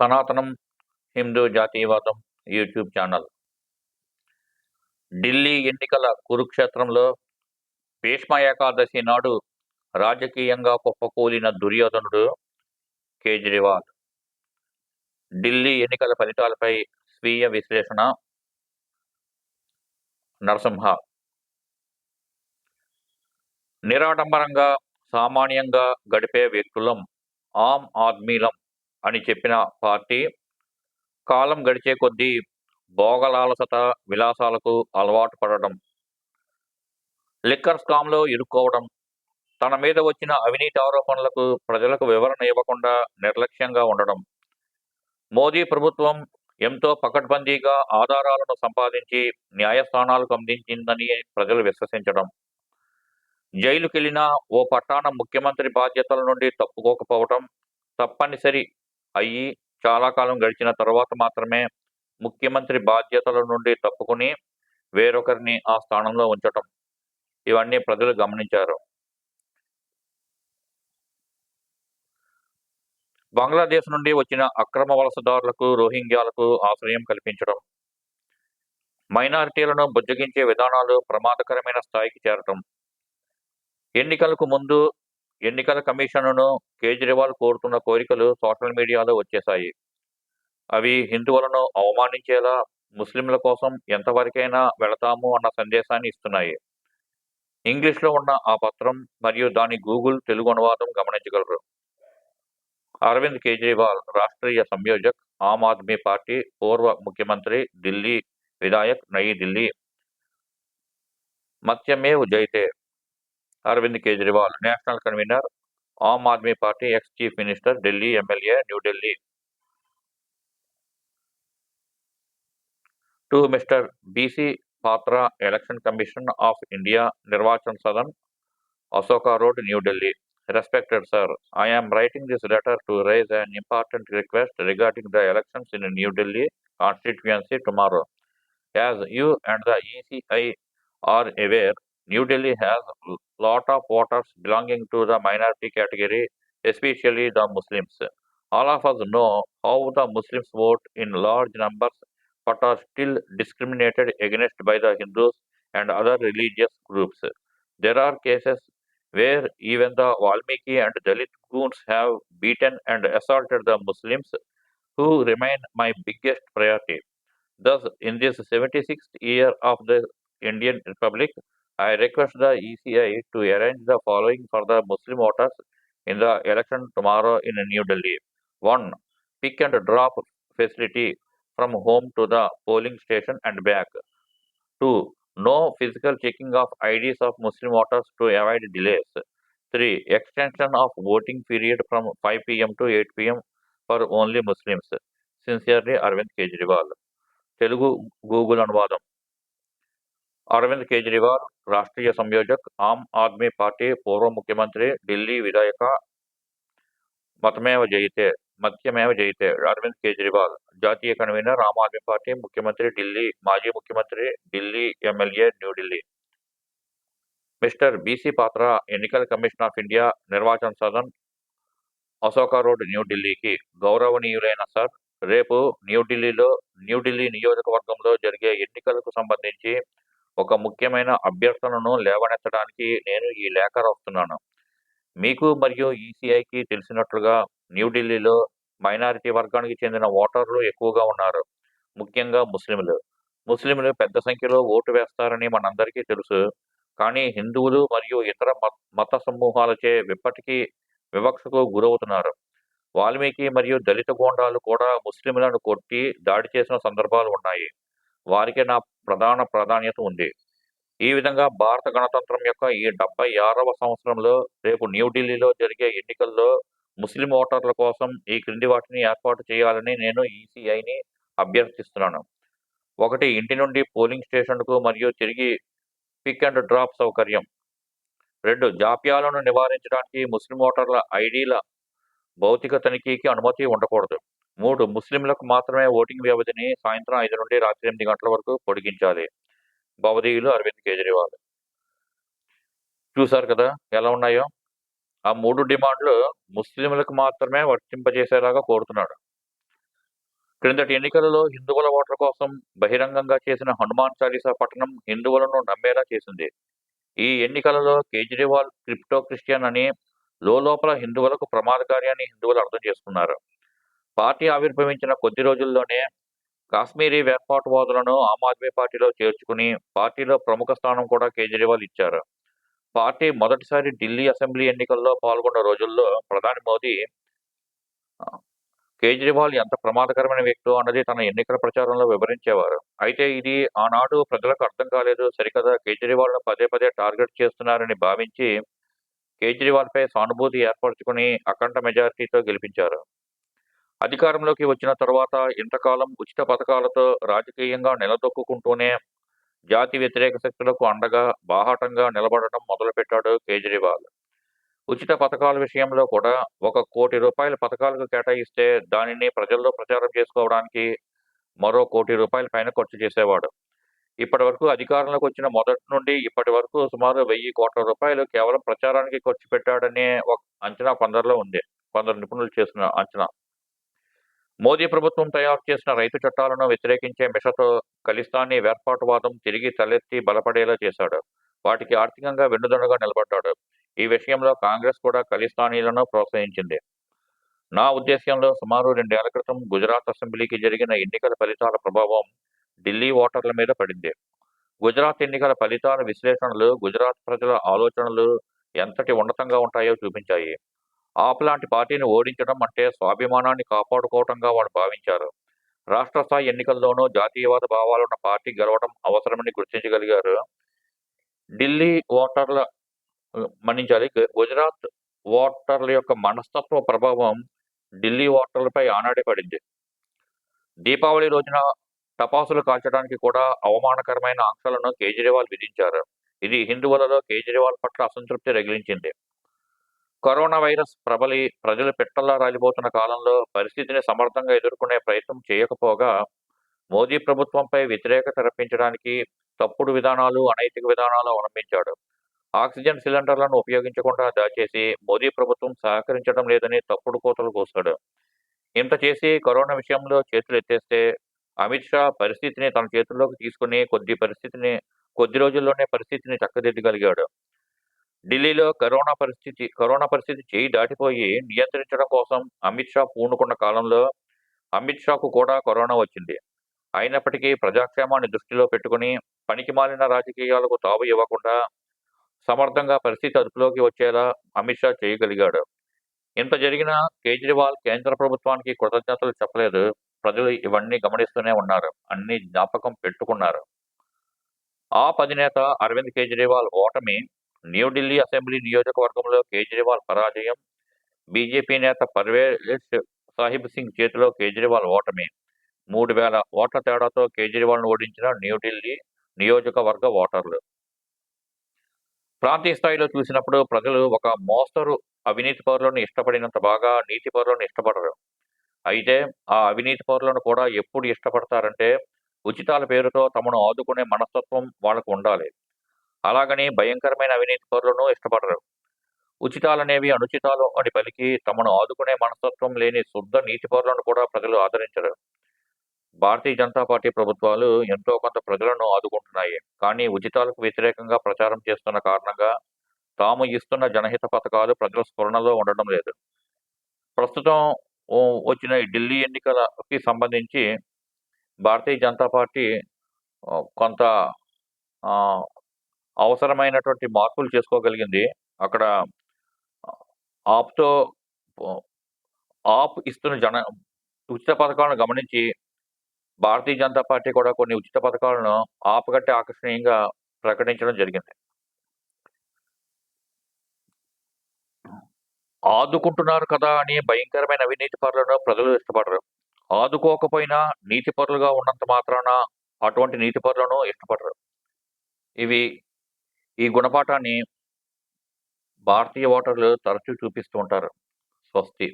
సనాతనం హిందూ జాతీయవాదం YouTube channel. Delhi ఎన్నికల కురుక్షేత్రంలో భీష్మ ఏకాదశి నాడు రాజకీయంగా కుప్పకూలిన దుర్యోధనుడు కేజ్రీవాల్. ఢిల్లీ ఎన్నికల ఫలితాలపై స్వీయ విశ్లేషణ నరసింహ. నిరాడంబరంగా సామాన్యంగా గడిపే వ్యక్తులం ఆమ్ ఆద్మీలం. అని చెప్పిన పార్టీ కాలం గడిచే కొద్దీ భోగలాలసత విలాసాలకు అలవాటు పడడం లిక్కర్ స్కామ్లో ఇరుక్కోవడం తన మీద వచ్చిన అవినీతి ఆరోపణలకు ప్రజలకు వివరణ ఇవ్వకుండా నిర్లక్ష్యంగా ఉండడం మోదీ ప్రభుత్వం ఎంతో పకడ్బందీగా ఆధారాలను సంపాదించి న్యాయస్థానాలకు అందించిందని ప్రజలు విశ్వసించడం జైలుకెళ్ళిన ఓ పట్టాణ ముఖ్యమంత్రి బాధ్యతల నుండి తప్పుకోకపోవటం తప్పనిసరి అయ్యి చాలా కాలం గడిచిన తర్వాత మాత్రమే ముఖ్యమంత్రి బాధ్యతల నుండి తప్పుకుని వేరొకరిని ఆ స్థానంలో ఉంచటం. ఇవన్నీ ప్రజలు గమనించారు. బంగ్లాదేశ్ నుండి వచ్చిన అక్రమ వలసదారులకు రోహింగ్యాలకు ఆశ్రయం కల్పించడం మైనారిటీలను బుజ్జగించే విధానాలు ప్రమాదకరమైన స్థాయికి చేరటం. ఎన్నికలకు ముందు ఎన్నికల కమిషన్ను కేజ్రీవాల్ కోరుతున్న కోరికలు సోషల్ మీడియాలో వచ్చేశాయి. అవి హిందువులను అవమానించేలా ముస్లింల కోసం ఎంతవరకైనా వెళతాము అన్న సందేశాన్ని ఇస్తున్నాయి. ఇంగ్లీష్లో ఉన్న ఆ పత్రం మరియు దాని గూగుల్ తెలుగు అనువాదం గమనించగలరు. అరవింద్ కేజ్రీవాల్ రాష్ట్రీయ సంయోజక్ ఆమ్ ఆద్మీ పార్టీ పూర్వ ముఖ్యమంత్రి Delhi విధాయక్ Nayi Delhi మత్యమేవ్ జైతే Arvind Kejriwal, National Convener, Aam Aadmi Party, Ex-Chief Minister, Delhi MLA, New Delhi. To Mr. B.C. Patra, Election Commission of India, Nirvachan Sadan, Asoka Road, New Delhi. Respected Sir, I am writing this letter to raise an important request regarding the elections in New Delhi constituency tomorrow. As you and the ECI are aware, New Delhi has a lot of voters belonging to the minority category, especially the Muslims. All of us know how the Muslims vote in large numbers but are still discriminated against by the Hindus and other religious groups. There are cases where even the Valmiki and Dalit goons have beaten and assaulted the Muslims, who remain my biggest priority. Thus, in this 76th year of the Indian Republic, I request the ECI to arrange the following for the Muslim voters in the election tomorrow in New Delhi. 1. Pick and drop facility from home to the polling station and back. 2. No physical checking of IDs of Muslim voters to avoid delays. 3. Extension of voting period from 5 pm to 8 pm for only Muslims. Sincerely, Arvind Kejriwal. Telugu Google అనువాదం అరవింద్ కేజ్రీవాల్ రాష్ట్రీయ సంయోజక్ Aam Aadmi party పూర్వ ముఖ్యమంత్రి ఢిల్లీ విధాయక మతమేవ జయితే మత్యమేవ జయితే అరవింద్ కేజ్రీవాల్ జాతీయ convener ఆమ్ Aadmi party ముఖ్యమంత్రి ఢిల్లీ మాజీ ముఖ్యమంత్రి Delhi MLA New Delhi mister BC Patra ఎన్నికల commission of India Nirvachan Sadan Ashoka road న్యూఢిల్లీకి గౌరవనీయులైన సార్ రేపు న్యూఢిల్లీలో న్యూఢిల్లీ నియోజకవర్గంలో జరిగే ఎన్నికలకు సంబంధించి ఒక ముఖ్యమైన అభ్యర్థనను లేవనెత్తడానికి నేను ఈ లేఖ రాస్తున్నాను. మీకు మరియు ఈసీఐకి తెలిసినట్లుగా న్యూఢిల్లీలో మైనారిటీ వర్గానికి చెందిన ఓటర్లు ఎక్కువగా ఉన్నారు. ముఖ్యంగా ముస్లింలు. ముస్లింలు పెద్ద సంఖ్యలో ఓటు వేస్తారని మనందరికీ తెలుసు. కానీ హిందువులు మరియు ఇతర మత- మత సమూహాలచే ఇప్పటికీ వివక్షకు గురవుతున్నారు. వాల్మీకి మరియు దళిత గోండాలు కూడా ముస్లింలను కొట్టి దాడి చేసిన సందర్భాలు ఉన్నాయి. వారికి నా ప్రధాన ప్రాధాన్యత ఉంది. ఈ విధంగా భారత గణతంత్రం యొక్క ఈ డెబ్బై ఆరవ సంవత్సరంలో రేపు న్యూఢిల్లీలో జరిగే ఎన్నికల్లో ముస్లిం ఓటర్ల కోసం ఈ క్రింది వాటిని ఏర్పాటు చేయాలని నేను ఈసీఐని అభ్యర్థిస్తున్నాను. ఒకటి ఇంటి నుండి పోలింగ్ స్టేషన్కు మరియు తిరిగి పిక్ అండ్ డ్రాప్ సౌకర్యం. రెండు జాప్యాలను నివారించడానికి ముస్లిం ఓటర్ల ఐడీల భౌతిక తనిఖీకి అనుమతి ఉండకూడదు. మూడు ముస్లింలకు మాత్రమే ఓటింగ్ వ్యవధిని సాయంత్రం ఐదు నుండి రాత్రి ఎనిమిది గంటల వరకు పొడిగించాలి. భవదీయులు అరవింద్ కేజ్రీవాల్. చూశారు కదా ఎలా ఉన్నాయో? ఆ మూడు డిమాండ్లు ముస్లింలకు మాత్రమే వర్తింపజేసేలాగా కోరుతున్నాడు. క్రిందటి ఎన్నికలలో హిందువుల ఓట్ల కోసం బహిరంగంగా చేసిన హనుమాన్ చాలీసా పట్టణం హిందువులను నమ్మేలా చేసింది. ఈ ఎన్నికలలో కేజ్రీవాల్ క్రిప్టో క్రిస్టియన్ అని లోపల హిందువులకు ప్రమాదకారి అని హిందువులు అర్థం చేసుకున్నారు. పార్టీ ఆవిర్భవించిన కొద్ది రోజుల్లోనే కాశ్మీరీ వేర్పాటువాదులను ఆమ్ ఆద్మీ పార్టీలో చేర్చుకుని పార్టీలో ప్రముఖ స్థానం కూడా కేజ్రీవాల్ ఇచ్చారు. పార్టీ మొదటిసారి ఢిల్లీ అసెంబ్లీ ఎన్నికల్లో పాల్గొన్న రోజుల్లో ప్రధాని మోదీ కేజ్రీవాల్ ఎంత ప్రమాదకరమైన వ్యక్తో అన్నది తన ఎన్నికల ప్రచారంలో వివరించేవారు. అయితే ఇది ఆనాడు ప్రజలకు అర్థం కాలేదు. సరికదా కేజ్రీవాల్ను పదే పదే టార్గెట్ చేస్తున్నారని భావించి కేజ్రీవాల్పై సానుభూతి ఏర్పరచుకుని అఖండ మెజారిటీతో గెలిపించారు. అధికారంలోకి వచ్చిన తర్వాత ఇంతకాలం ఉచిత పథకాలతో రాజకీయంగా నిలదొక్కుంటూనే జాతి వ్యతిరేక శక్తులకు అండగా బాహాటంగా నిలబడటం మొదలుపెట్టాడు కేజ్రీవాల్. ఉచిత పథకాల విషయంలో కూడా ఒక కోటి రూపాయల పథకాలకు కేటాయిస్తే దానిని ప్రజల్లో ప్రచారం చేసుకోవడానికి మరో కోటి రూపాయల పైన ఖర్చు చేసేవాడు. ఇప్పటి వరకు అధికారంలోకి వచ్చిన మొదటి నుండి ఇప్పటి వరకు సుమారు వెయ్యి కోట్ల రూపాయలు కేవలం ప్రచారానికి ఖర్చు పెట్టాడనే ఒక అంచనా కొందరిలో ఉంది. కొందరు నిపుణులు చేసిన అంచనా. మోదీ ప్రభుత్వం తయారు చేసిన రైతు చట్టాలను వ్యతిరేకించే మిషతో ఖలిస్తానీ వేర్పాటువాదం తిరిగి తలెత్తి బలపడేలా చేశాడు. వాటికి ఆర్థికంగా వెన్నుదన్నుగా నిలబడ్డాడు. ఈ విషయంలో కాంగ్రెస్ కూడా ఖలిస్తానీలను ప్రోత్సహించింది. నా ఉద్దేశ్యంలో సుమారు రెండేళ్ళ క్రితం గుజరాత్ అసెంబ్లీకి జరిగిన ఎన్నికల ఫలితాల ప్రభావం ఢిల్లీ ఓటర్ల మీద పడింది. గుజరాత్ ఎన్నికల ఫలితాల విశ్లేషణలు గుజరాత్ ప్రజల ఆలోచనలు ఎంతటి ఉన్నతంగా ఉంటాయో చూపించాయి. ఆపలాంటి పార్టీని ఓడించడం అంటే స్వాభిమానాన్ని కాపాడుకోవటంగా వారు భావించారు. రాష్ట్ర స్థాయి ఎన్నికల్లోనూ జాతీయవాద భావాలున్న పార్టీ గెలవడం అవసరమని గుర్తించగలిగారు. ఢిల్లీ ఓటర్ల మన్నించాలి గుజరాత్ ఓటర్ల యొక్క మనస్తత్వ ప్రభావం ఢిల్లీ ఓటర్లపై ఆనాడే పడింది. దీపావళి రోజున టపాసులు కాల్చడానికి కూడా అవమానకరమైన ఆంక్షలను కేజ్రీవాల్ విధించారు. ఇది హిందువులలో కేజ్రీవాల్ పట్ల అసంతృప్తి రగిలించింది. కరోనా వైరస్ ప్రబలి ప్రజలు పిట్టల్లా రాలిపోతున్న కాలంలో పరిస్థితిని సమర్థంగా ఎదుర్కొనే ప్రయత్నం చేయకపోగా మోదీ ప్రభుత్వంపై వ్యతిరేకత రప్పించడానికి తప్పుడు విధానాలు అనైతిక విధానాలు అవలంబించాడు. ఆక్సిజన్ సిలిండర్లను ఉపయోగించకుండా దాచేసి మోదీ ప్రభుత్వం సహకరించడం లేదని తప్పుడు కోతలు కోస్తాడు ఇంత చేసి కరోనా విషయంలో చేతులు ఎత్తేస్తే అమిత్ షా పరిస్థితిని తన చేతుల్లోకి తీసుకుని కొద్ది పరిస్థితిని కొద్ది రోజుల్లోనే పరిస్థితిని చక్కదిద్దగలిగాడు. ఢిల్లీలో కరోనా పరిస్థితి కరోనా పరిస్థితి చేయి దాటిపోయి నియంత్రించడం కోసం అమిత్ షా పూనుకున్న కాలంలో అమిత్ షాకు కూడా కరోనా వచ్చింది. అయినప్పటికీ ప్రజాక్షేమాన్ని దృష్టిలో పెట్టుకుని పనికి మాలిన రాజకీయాలకు తావు ఇవ్వకుండా సమర్థంగా పరిస్థితి అదుపులోకి వచ్చేలా అమిత్ షా చేయగలిగాడు. ఇంత జరిగినా కేజ్రీవాల్ కేంద్ర ప్రభుత్వానికి కృతజ్ఞతలు చెప్పలేదు. ప్రజలు ఇవన్నీ గమనిస్తూనే ఉన్నారు. అన్ని జ్ఞాపకం పెట్టుకున్నారు. ఆప్ అధినేత అరవింద్ కేజ్రీవాల్ ఓటమి న్యూఢిల్లీ అసెంబ్లీ నియోజకవర్గంలో కేజ్రీవాల్ పరాజయం. బీజేపీ నేత పర్వేష్ సాహిబ్ సింగ్ చేతిలో కేజ్రీవాల్ ఓటమి. మూడు వేల ఓట్ల తేడాతో కేజ్రీవాల్ను ఓడించిన న్యూఢిల్లీ నియోజకవర్గ ఓటర్లు. ప్రాంతీయ స్థాయిలో చూసినప్పుడు ప్రజలు ఒక మోస్తరు అవినీతి పౌరులను ఇష్టపడినంత బాగా నీతి పౌరులను ఇష్టపడరు. అయితే ఆ అవినీతి పౌరులను కూడా ఎప్పుడు ఇష్టపడతారంటే ఉచితాల పేరుతో తమను ఆదుకునే మనస్తత్వం వాళ్ళకు ఉండాలి. అలాగని భయంకరమైన అవినీతి పౌరులను ఇష్టపడరు. ఉచితాలనేవి అనుచితాలు అని పలికి తమను ఆదుకునే మనస్తత్వం లేని శుద్ధ నీతి పౌరులను కూడా ప్రజలు ఆదరించరు. భారతీయ జనతా పార్టీ ప్రభుత్వాలు ఎంతో కొంత ప్రజలను ఆదుకుంటున్నాయి. కానీ ఉచితాలకు వ్యతిరేకంగా ప్రచారం చేస్తున్న కారణంగా తాము ఇస్తున్న జనహిత పథకాలు ప్రజల స్ఫురణలో ఉండడం లేదు. ప్రస్తుతం వచ్చిన ఢిల్లీ ఎన్నికలకి సంబంధించి భారతీయ జనతా పార్టీ కొంత ఆ, అవసరమైనటువంటి మార్పులు చేసుకోగలిగింది. అక్కడ ఆప్తో ఆప్ ఇస్తున్న జన ఉచిత పథకాలను గమనించి భారతీయ జనతా పార్టీ కూడా కొన్ని ఉచిత పథకాలను ఆప్ కంటే ఆకర్షణీయంగా ప్రకటించడం జరిగింది. ఆదుకుంటున్నారు కదా అని భయంకరమైన అవినీతి పరులను ప్రజలు ఇష్టపడరు. ఆదుకోకపోయినా నీతి పరులుగా ఉన్నంత మాత్రాన అటువంటి నీతి పరులను ఇష్టపడరు. ఇవి ఈ గుణపాఠాన్ని భారతీయ ఓటర్లు తరచూ చూపిస్తూ ఉంటారు. స్వస్తి.